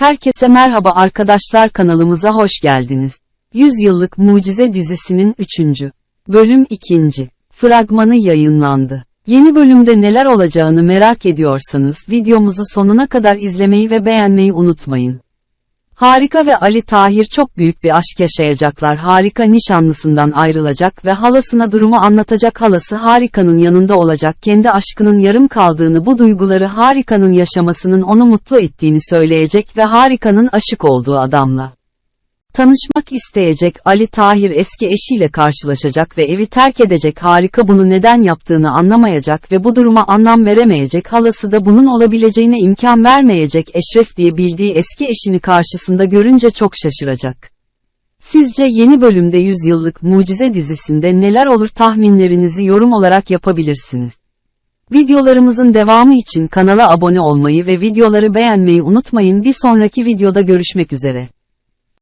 Herkese merhaba arkadaşlar kanalımıza hoş geldiniz. 100 Yıllık Mucize dizisinin 3. bölüm 2. fragmanı yayınlandı. Yeni bölümde neler olacağını merak ediyorsanız videomuzu sonuna kadar izlemeyi ve beğenmeyi unutmayın. Harika ve Ali Tahir çok büyük bir aşk yaşayacaklar. Harika nişanlısından ayrılacak ve halasına durumu anlatacak. Halası Harika'nın yanında olacak. Kendi aşkının yarım kaldığını, bu duyguları Harika'nın yaşamasının onu mutlu ettiğini söyleyecek ve Harika'nın aşık olduğu adamla tanışmak isteyecek. Ali Tahir eski eşiyle karşılaşacak ve evi terk edecek. Harika bunu neden yaptığını anlamayacak ve bu duruma anlam veremeyecek. Halası da bunun olabileceğine imkan vermeyecek. Eşref diye bildiği eski eşini karşısında görünce çok şaşıracak. Sizce yeni bölümde 100 yıllık mucize dizisinde neler olur tahminlerinizi yorum olarak yapabilirsiniz. Videolarımızın devamı için kanala abone olmayı ve videoları beğenmeyi unutmayın. Bir sonraki videoda görüşmek üzere.